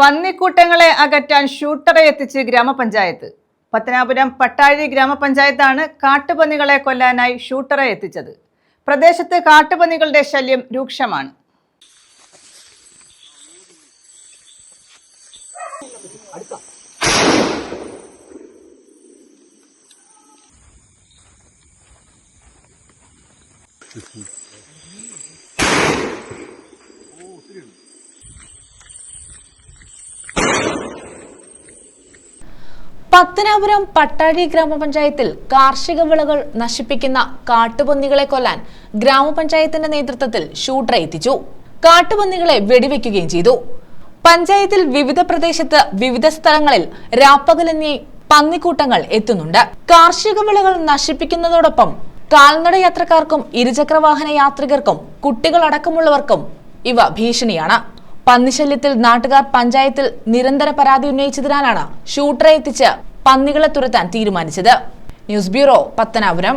പന്നിക്കൂട്ടങ്ങളെ അകറ്റാൻ ഷൂട്ടറെ എത്തിച്ച് ഗ്രാമപഞ്ചായത്ത്. പത്തനാപുരം പട്ടാഴി ഗ്രാമപഞ്ചായത്താണ് കാട്ടുപന്നികളെ കൊല്ലാനായി ഷൂട്ടറെ എത്തിച്ചത്. പ്രദേശത്ത് കാട്ടുപന്നികളുടെ ശല്യം രൂക്ഷമാണ്. പത്തനാപുരം പട്ടാഴി ഗ്രാമപഞ്ചായത്തിൽ കാർഷിക വിളകൾ നശിപ്പിക്കുന്ന കാട്ടുപന്നികളെ കൊല്ലാൻ ഗ്രാമപഞ്ചായത്തിന്റെ നേതൃത്വത്തിൽ ഷൂട്ടർ എത്തിച്ചു. കാട്ടുപന്നികളെ വെടിവെക്കുകയും ചെയ്തു. പഞ്ചായത്തിൽ വിവിധ പ്രദേശത്ത് വിവിധ സ്ഥലങ്ങളിൽ രാപ്പകലെന്നീ പന്നിക്കൂട്ടങ്ങൾ എത്തുന്നുണ്ട്. കാർഷിക വിളകൾ നശിപ്പിക്കുന്നതോടൊപ്പം കാൽനട യാത്രക്കാർക്കും ഇരുചക്രവാഹന യാത്രികർക്കും കുട്ടികളടക്കമുള്ളവർക്കും ഇവ ഭീഷണിയാണ്. പന്നിശല്യത്തിൽ നാട്ടുകാർ പഞ്ചായത്തിൽ നിരന്തര പരാതി ഉന്നയിച്ചതിനാലാണ് ഷൂട്ടറെ എത്തിച്ച് പന്നികളെ തുരത്താൻ തീരുമാനിച്ചത്. News bureau Pathanapuram.